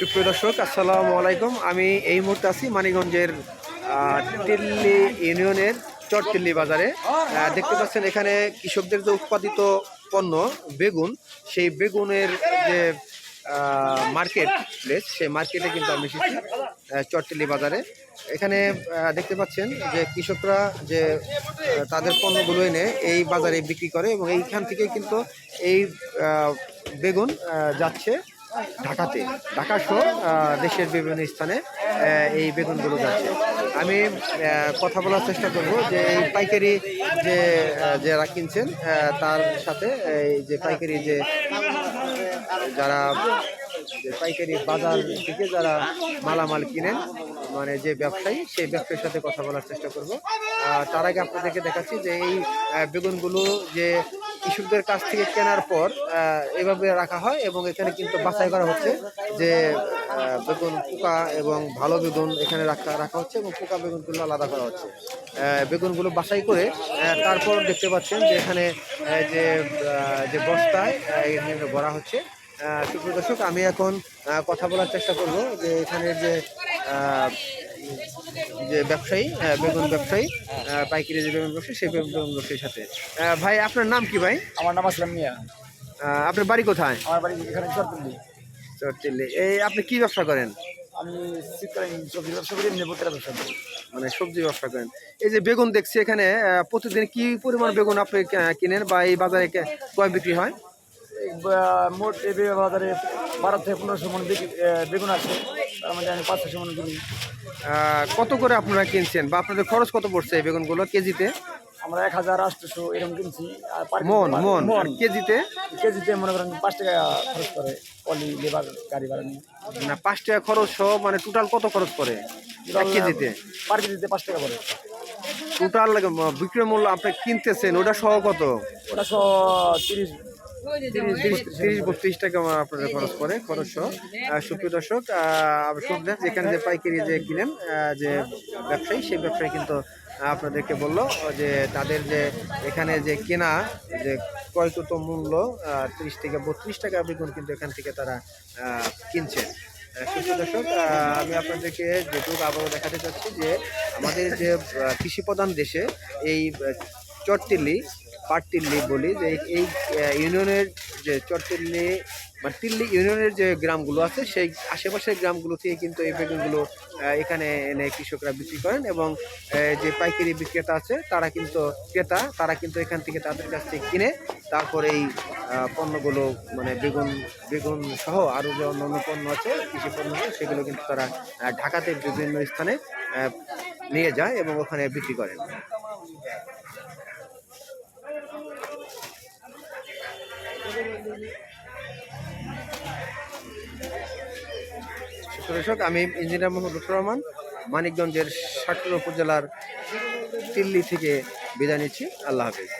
সুপ্রিয় দর্শক, আসসালামু আলাইকুম। আমি এই মুহূর্তে আছি মানিগঞ্জের টিল্লি ইউনিয়নের চরটিল্লি বাজারে। দেখতে পাচ্ছেন এখানে কৃষকদের যে উৎপাদিত পণ্য, বেগুন, সেই বেগুনের যে মার্কেট প্লেস সেই মার্কেটে কিন্তু আমি এসেছি চরটিল্লি বাজারে। এখানে দেখতে পাচ্ছেন যে কৃষকরা যে তাদের পণ্যগুলো এনে এই বাজারে বিক্রি করে এবং এইখান থেকে কিন্তু এই বেগুন যাচ্ছে। ঢাকাতে। ঢাকা সহ দেশের বিভিন্ন স্থানে এই বেগুনগুলো যাচ্ছে। আমি কথা বলার চেষ্টা করব যে এই পাইকারি যে যারা কিনছেন তার সাথে এই যে পাইকারি যে, যারা পাইকারি বাজার থেকে যারা মালামাল কিনেন মানে যে ব্যবসায়ী, সেই ব্যবসায়ীর সাথে কথা বলার চেষ্টা করব। তার আগে আপনাদেরকে দেখাচ্ছি যে এই বেগুনগুলো যে কৃষকদের কাছ থেকে কেনার পর এভাবে রাখা হয় এবং এখানে কিন্তু বাছাই করা হচ্ছে যে বেগুন, পোকা এবং ভালো বেগুন এখানে রাখা রাখা হচ্ছে এবং পোকা বেগুনগুলো আলাদা করা হচ্ছে। বেগুনগুলো বাছাই করে তারপর দেখতে পাচ্ছেন যে এখানে যে যে বস্তায় এখানে ভরা হচ্ছে। সুপ্রিয় দর্শক, আমি এখন কথা বলার চেষ্টা করব যে এখানে যে যে ব্যবসায়ী বেগুন ব্যবসায়ী পাইকারি যে বেগুন ব্যবসায়ী সেই বেগুন ব্যবসায়ীর সাথে। ভাই আপনার নাম কি ভাই? আমার নাম আসলাম মিয়া। আপনার বাড়ি কোথায়? আমার বাড়ি এখানে চরপল্লি চট্টিল্লি এই আপনি কি ব্যবসা করেন? আমি সবজি ব্যবসা করি ভুট্টার ব্যবসা করি। মানে সবজি ব্যবসা করেন। এই যে বেগুন দেখছি এখানে প্রতিদিন কি পরিমাণ বেগুন আপনি কিনেন বা এই বাজারে কয় বিক্রি হয়? মোট এই বাজারে বারো থেকে পনেরোশো মন বেগুন আছে। তার মধ্যে আমি পাঁচ ছশো মন কিনি। কত করে আপনারা কিনছেন? বা আপনাদের খরচ কত পড়ছে এই বেগুনগুলো কেজিতে? আমরা এক হাজার আটশোশো এরকম কিনছি। মন মন কেজিতে? কেজিতে মনে করেন পাঁচ টাকা খরচ করে পলি লেবার গাড়ি ভাড়া নিয়ে। না পাঁচ টাকা খরচ সহ মানে টোটাল কত খরচ করে? কেজিতে? পার কেজিতে পাঁচ টাকা পড়ে টোটাল বিক্রয় মূল্য আপনি কিনতেছেন ওটা সহ কত? ওটা সহ তিরিশ তিরিশ তিরিশ তিরিশ বত্রিশ টাকা আমার আপনাদের খরচ পড়ে খরচ সহ। সুপ্রিয় দর্শক শুনলেন যেখানে যে পাইকারি যে কিনেন যে ব্যবসায়ী সেই ব্যবসায়ী কিন্তু আপনাদেরকে বলল যে তাদের যে এখানে যে কেনা যে ক্রয়কৃত মূল্য তিরিশ থেকে বত্রিশ টাকা বেগুন কিন্তু এখান থেকে তারা কিনছে সুপ্রিয় দর্শক আমি আপনাদেরকে যেটুকু আবারও দেখাতে চাচ্ছি যে আমাদের যে আহ, কৃষি প্রধান দেশে এই আহ, চটটিল্লি পাটটিল্লি বলি যে এই- ইউনিয়নের যে চটটিল্লি বা টিল্লি ইউনিয়নের যে গ্রামগুলো আছে, সেই আশেপাশের গ্রামগুলো থেকে কিন্তু এই বেগুনগুলো এখানে এনে কৃষকরা বিক্রি করেন এবং যে পাইকারি বিক্রেতা আছে, তারা কিন্তু ক্রেতা, তারা কিন্তু এখান থেকে তাদের কাছ থেকে কিনে তারপর এই পণ্যগুলো মানে বেগুন বেগুন সহ আরও যে অন্যান্য পণ্য আছে, কৃষি পণ্য, সেগুলো কিন্তু তারা ঢাকাতে বিভিন্ন স্থানে নিয়ে যায় এবং ওখানে বিক্রি করেন। দর্শক, আমি ইঞ্জিনিয়ার মোহাম্মদ লুটুর রহমান, মানিকগঞ্জের সাটুর উপজেলার তিল্লি থেকে বিদায় নিচ্ছি। আল্লাহ হাফিজ।